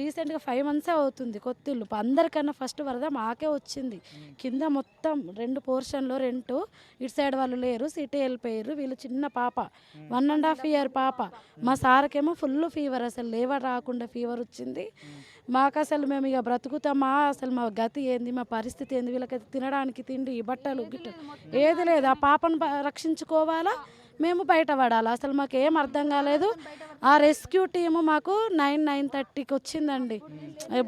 రీసెంట్గా ఫైవ్ మంత్సే అవుతుంది కొత్త ఇల్లు అందరికన్నా ఫస్ట్ వరద మాకే వచ్చింది. కింద మొత్తం రెండు పోర్షన్లో రెంట్. ఇటు సైడ్ వాళ్ళు లేరు సిటీ వెళ్ళిపోయారు. వీళ్ళు చిన్న పాప. వన్ అండ్ హాఫ్ ఇయర్ పాప. మా సార్కేమో ఫుల్ ఫీవర్ అసలు. లేవర్ రాకుండా ఫీవర్ వచ్చింది. మాకు అసలు మేము ఇక బ్రతుకుతామా? అసలు మా గతి ఏంది? మా పరిస్థితి ఏంది? వీళ్ళకైతే తినడానికి తిండి బట్టలు గిట్ట. ఏది లేదు. ఆ పాపను రక్షించుకోవాలా? మేము బయటపడాలి అసలు మాకు ఏం అర్థం కాలేదు. ఆ రెస్క్యూ టీము మాకు నైన్ నైన్ థర్టీకి వచ్చిందండి.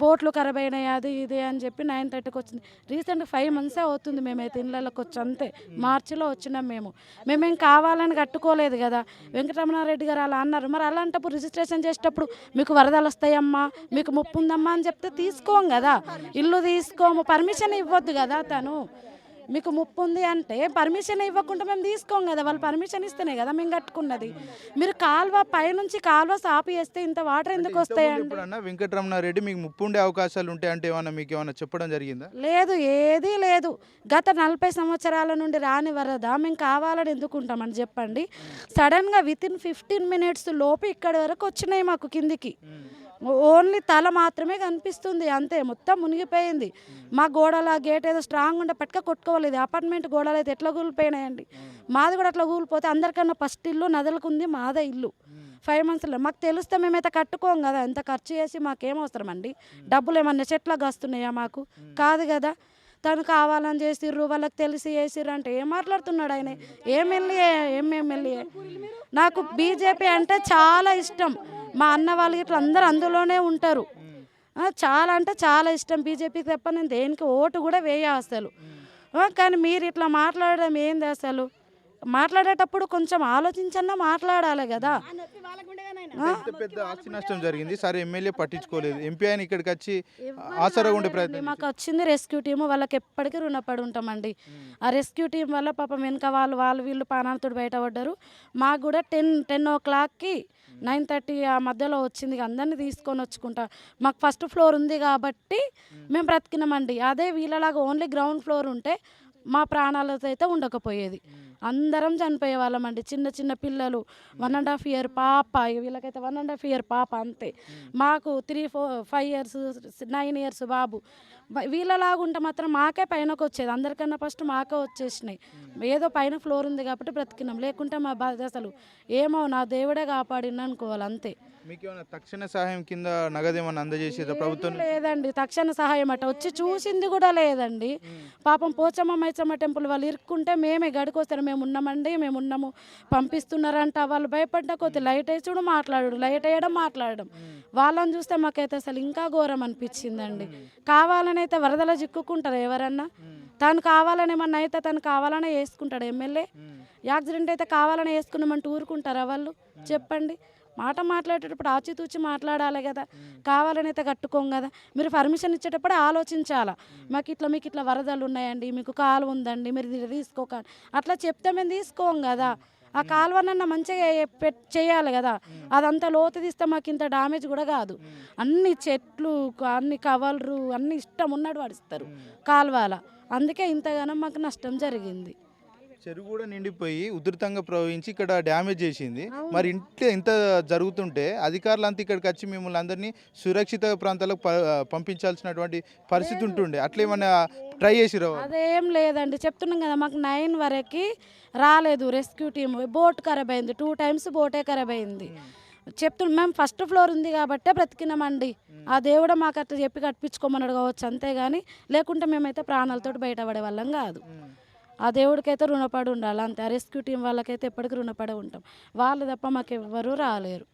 బోట్లు ఖరాబ్ అయినాయి అది ఇది అని చెప్పి నైన్ థర్టీకి వచ్చింది. రీసెంట్ ఫైవ్ మంత్సే అవుతుంది మేమైతే ఇళ్ళకి వచ్చి అంతే. మార్చిలో వచ్చినాం మేము. మేమేం కావాలని కట్టుకోలేదు కదా. వెంకటరమణారెడ్డి గారు అలా అన్నారు. మరి అలాంటప్పుడు రిజిస్ట్రేషన్ చేసేటప్పుడు మీకు వరదలు వస్తాయమ్మా మీకు ముప్పు ఉందమ్మా అని చెప్తే తీసుకోం కదా. ఇల్లు తీసుకోము పర్మిషన్ ఇవ్వద్దు కదా తను మీకు ముప్పు ఉంది అంటే పర్మిషన్ ఇవ్వకుండా మేము తీసుకోం కదా. వాళ్ళు పర్మిషన్ ఇస్తేనే కదా మేము కట్టుకున్నది. మీరు కాల్వ పైనుంచి కాల్వ సాపి వేస్తే ఇంత వాటర్ ఎందుకు వస్తాయండి? ఎప్పుడన్నా వెంకటరమణారెడ్డి మీకు ముప్పు ఉండే అవకాశాలు ఉంటాయి అంటే ఏమన్నా మీకు ఏమన్నా చెప్పడం జరిగిందా? లేదు ఏదీ లేదు. గత నలభై సంవత్సరాల నుండి రాని వరద మేము కావాలని ఎందుకుంటామని చెప్పండి. సడన్గా విత్ ఇన్ ఫిఫ్టీన్ మినిట్స్ లోపు ఇక్కడి వరకు వచ్చినాయి మాకు కిందికి. ఓన్లీ తల మాత్రమే కనిపిస్తుంది అంతే. మొత్తం మునిగిపోయింది. మా గోడల గేట్ ఏదో స్ట్రాంగ్ ఉండే పట్టుక కొట్టుకోలేదు అపార్ట్మెంట్ గోడలు అయితే ఎట్లా కూలిపోయినాయండి? మాది కూడా అట్లా కూలిపోతే అందరికన్నా ఫస్ట్ ఇల్లు నదులకు ఉంది మాదే ఇల్లు. ఫైవ్ మంత్స్లో మాకు తెలిస్తే మేమైతే కట్టుకోం కదా. ఎంత ఖర్చు చేసి మాకేం అవసరం అండి డబ్బులు ఏమన్నా చెట్లకు వస్తున్నాయా మాకు? కాదు కదా. తను కావాలని చేసిర్రు వాళ్ళకి తెలిసి చేసిర్రు అంటే ఏం మాట్లాడుతున్నాడు ఆయన? ఏం ఎమ్మెల్యే? ఏం ఎమ్మెల్యే? నాకు బీజేపీ అంటే చాలా ఇష్టం. మా అన్న వాళ్ళు ఇట్లా అందరూ అందులోనే ఉంటారు. చాలా అంటే చాలా ఇష్టం. బీజేపీకి తప్ప నేను దేనికి ఓటు కూడా వేయ అసలు. కానీ మీరు ఇట్లా మాట్లాడడం ఏంది అసలు? మాట్లాడేటప్పుడు కొంచెం ఆలోచించన్నా మాట్లాడాలి కదా. పెద్ద పెద్ద ఆస్తి నష్టం జరిగింది. సరే ఎమ్మెల్యే పట్టించుకోలేదు. ఎంపీ ఆయన ఇక్కడికి వచ్చి ఆసరా ఉండే ప్రయత్నం మాకు వచ్చింది రెస్క్యూ టీము. వాళ్ళకి ఎప్పటికీ రుణపడి ఉంటామండి. ఆ రెస్క్యూ టీం వల్ల పాపం వెనక వాళ్ళు వాళ్ళు వీళ్ళు ప్రాణాలతో బయటపడ్డారు. మాకు కూడా టెన్ టెన్ ఓ క్లాక్కి నైన్ థర్టీ ఆ మధ్యలో వచ్చింది. అందరినీ తీసుకొని వచ్చుకుంటా. మాకు ఫస్ట్ ఫ్లోర్ ఉంది కాబట్టి మేము బ్రతికినామండి. అదే వీళ్ళలాగా ఓన్లీ గ్రౌండ్ ఫ్లోర్ ఉంటే మా ప్రాణాలతో అయితే ఉండకపోయేది అందరం చనిపోయే వాళ్ళమండి చిన్న చిన్న పిల్లలు వన్ అండ్ హాఫ్ ఇయర్ పాప వీళ్ళకైతే వన్ అండ్ హాఫ్ ఇయర్ పాప అంతే. మాకు three four five years nine years బాబు. బ- వీళ్ళలాగా ఉంటే మాత్రం మాకే పైనకు వచ్చేది అందరికన్నా ఫస్ట్ మాకే వచ్చేసినాయి. ఏదో పైన ఫ్లోర్ ఉంది కాబట్టి బ్రతికినాం. లేకుంటే మా బాధ అసలు ఏమో నా దేవుడే కాపాడిన అనుకోవాలి అంతే మీకు ఏమైనా తక్షణ సహాయం కింద నగదేమన్నా అందజేసేదా? ప్రభుత్వం లేదండి తక్షణ సహాయం అట. వచ్చి చూసింది కూడా లేదండి. పాపం పోచమ్మ మైచమ్మ టెంపుల్ వాళ్ళు ఇరుక్కుంటే మేమే గడికొస్తారు మేము ఉన్నామండి మేము ఉన్నాము. పంపిస్తున్నారంట. వాళ్ళు భయపడ్డ కొద్ది లైట్ వేసుడు మాట్లాడు లైట్ వేయడం మాట్లాడడం. వాళ్ళని చూస్తే మాకైతే అసలు ఇంకా ఘోరం అనిపించిందండి. కావాలని అయితే వరదలో చిక్కుకుంటారు ఎవరన్నా. తను కావాలని ఏమన్నా అయితే తను కావాలనే వేసుకుంటాడు ఎమ్మెల్యే. యాక్సిడెంట్ అయితే కావాలని వేసుకున్నామంటే ఊరుకుంటారా వాళ్ళు? చెప్పండి. మాట మాట్లాడేటప్పుడు ఆచితూచి మాట్లాడాలి కదా. కావాలని అయితే కట్టుకోం కదా. మీరు పర్మిషన్ ఇచ్చేటప్పుడు ఆలోచించాలా. మాకు ఇట్లా మీకు ఇట్లా వరదలు ఉన్నాయండి మీకు కాలువ ఉందండి మీరు తీసుకోక అట్లా చెప్తే మేము తీసుకోం కదా. ఆ కాలువనన్న మంచిగా చేయాలి కదా. అదంతా లోతు తీస్తే మాకు ఇంత డామేజ్ కూడా కాదు. అన్ని చెట్లు అన్ని కవర్లు అన్ని ఇష్టం ఉన్నట్టు పడిస్తారు కాలువల. అందుకే ఇంతగానో మాకు నష్టం జరిగింది. చెరువు కూడా నిండిపోయి ఉధృతంగా ప్రవహించి ఇక్కడ డ్యామేజ్ చేసింది. మరి ఇంట్లో ఇంత జరుగుతుంటే అధికారులు అంతా ఇక్కడికి వచ్చి మిమ్మల్ని అందరినీ సురక్షిత ప్రాంతాలకు పంపించాల్సినటువంటి పరిస్థితి ఉంటుండే. అట్లా ఏమన్నా ట్రై చేసిరా అదేం లేదండి. చెప్తున్నాం కదా మాకు నైన్ వరకు రాలేదు రెస్క్యూ టీమ్. బోట్ ఖరాబ్ అయింది. టూ టైమ్స్ బోటే ఖరాబ్ అయింది. చెప్తున్నాం మేము ఫస్ట్ ఫ్లోర్ ఉంది కాబట్టే బ్రతికినామండి. ఆ దేవుడు మాకు అట్లా చెప్పి కట్టించుకోమన్నాడు కావచ్చు అంతేగాని లేకుంటే మేమైతే ప్రాణాలతో బయటపడే వాళ్ళం కాదు. ఆ దేవుడికైతే రుణపడి ఉండాలి. అంతే. ఆ రెస్క్యూ టీం వాళ్ళకైతే ఎప్పటికీ రుణపడి ఉంటాం. వాళ్ళు తప్ప మాకు ఎవ్వరూ రాలేరు.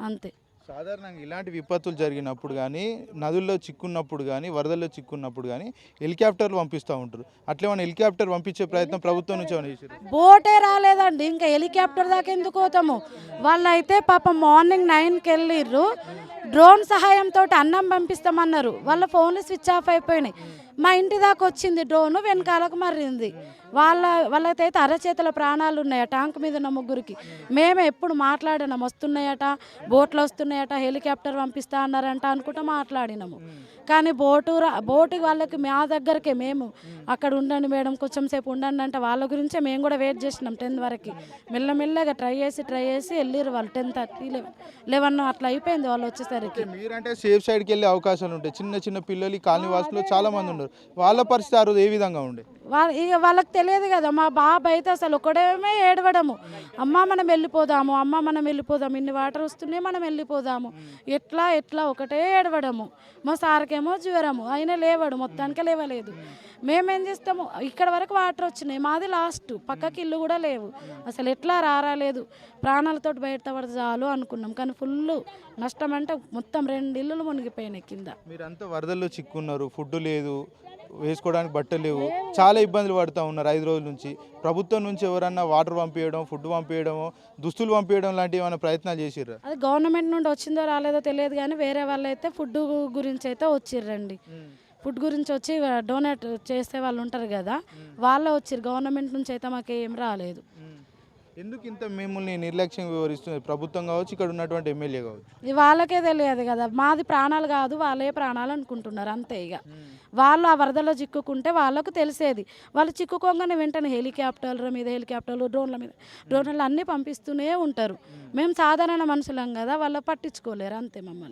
అంతే. సాధారణంగా ఇలాంటి విపత్తులు జరిగినప్పుడు కానీ నదుల్లో చిక్కున్నప్పుడు కానీ వరదల్లో చిక్కున్నప్పుడు కానీ హెలికాప్టర్లు పంపిస్తూ ఉంటారు. అట్లా ఏమైనా హెలికాప్టర్ పంపించే ప్రయత్నం ప్రభుత్వం నుంచి బోటే రాలేదండి. ఇంకా హెలికాప్టర్ దాకా ఎందుకు పోతాము? వాళ్ళైతే పాపం మార్నింగ్ నైన్కి వెళ్ళిర్రు డ్రోన్ సహాయంతో అన్నం పంపిస్తామన్నారు. వాళ్ళ ఫోన్లు స్విచ్ ఆఫ్ అయిపోయినాయి. మా ఇంటి దాకా వచ్చింది డ్రోన్ వెనకాలకు మర్రింది. వాళ్ళ వాళ్ళకైతే అరచేతుల ప్రాణాలు ఉన్నాయా ట్యాంక్ మీద ఉన్న ముగ్గురికి. మేమే ఎప్పుడు మాట్లాడినాం వస్తున్నాయట బోట్లు వస్తున్నాయట హెలికాప్టర్ పంపిస్తా అన్నారంట అనుకుంటా మాట్లాడినాము. కానీ బోటు రా బోటు వాళ్ళకి మా దగ్గరకే మేము అక్కడ ఉండండి మేడం కొంచెం సేపు ఉండండి అంటే వాళ్ళ గురించే మేము కూడా వెయిట్ చేసినాం టెన్ వరకు. మెల్లమెల్లగా ట్రై చేసి ట్రై చేసి వెళ్ళిర్రు వాళ్ళు టెన్ థర్టీ లెవెన్ లెవెన్ అట్లా అయిపోయింది వాళ్ళు వచ్చేసరికి. మీరంటే సేఫ్ సైడ్కి వెళ్ళే అవకాశాలు ఉంటాయి. చిన్న చిన్న పిల్లలు కాలనీ వాసులు చాలా మంది ఉన్నారు. వాళ్ళ పరిస్థితి ఆ రోజు ఏ విధంగా ఉండే? వాళ్ళ ఇక వాళ్ళకి తెలియదు కదా మా బాబు అయితే అసలు ఒకడేమే ఏడవడము. అమ్మ మనం వెళ్ళిపోదాము అమ్మ మనం వెళ్ళిపోదాము ఇన్ని వాటర్ వస్తున్నాయి మనం వెళ్ళిపోదాము. ఎట్లా ఎట్లా ఒకటే ఏడవడము. మా సార్కేమో జ్వరము అయినా లేవాడు మొత్తానికి లేవలేదు. మేమేం చేస్తాము ఇక్కడ వరకు వాటర్ వచ్చినాయి మాది లాస్ట్ పక్కకి ఇల్లు కూడా లేవు. అసలు ఎట్లా రారాలేదు. ప్రాణాలతో బయట పడితే చాలు అనుకున్నాం కానీ ఫుల్ నష్టం అంటే మొత్తం రెండు ఇల్లులు మునిగిపోయినాయి కింద. మీరంతా వరదల్లో చిక్కున్నారు ఫుడ్ లేదు వేసుకోవడానికి బట్టలు లేవు. చాలా ఇబ్బందులు పడుతూ ఉన్నారు ఐదు రోజుల నుంచి. ప్రభుత్వం నుంచి ఎవరన్నా వాటర్ పంపించడం ఫుడ్ పంపించడము దుస్తులు పంపించడం లాంటివి ఏమైనా ప్రయత్నాలు చేసిర్రా? అది గవర్నమెంట్ నుండి వచ్చిందో రాలేదో తెలియదు కానీ వేరే వాళ్ళు అయితే ఫుడ్ గురించి అయితే వచ్చిర్రండి. ఫుడ్ గురించి వచ్చి డొనేట్ చేసే వాళ్ళు ఉంటారు కదా వాళ్ళే వచ్చిర్రు. గవర్నమెంట్ నుంచి అయితే మాకు ఏం రాలేదు ఎందుకు ఇంత మిమ్మల్ని నిర్లక్ష్యం వివరిస్తుంది ప్రభుత్వం కావచ్చు ఇక్కడ ఉన్నటువంటి ఎమ్మెల్యే కావచ్చు. ఇది వాళ్ళకే తెలియదు కదా. మాది ప్రాణాలు కాదు వాళ్ళే ప్రాణాలు అనుకుంటున్నారు అంతే ఇక. వాళ్ళు ఆ వరదలో చిక్కుకుంటే వాళ్ళకు తెలిసేది. వాళ్ళు చిక్కుకోగానే వెంటనే హెలికాప్టర్ల మీద హెలికాప్టర్లు డ్రోన్ల మీద డ్రోన్లు అన్నీ పంపిస్తూనే ఉంటారు. మేము సాధారణ మనుషులం కదా వాళ్ళు పట్టించుకోలేరు అంతే మమ్మల్ని.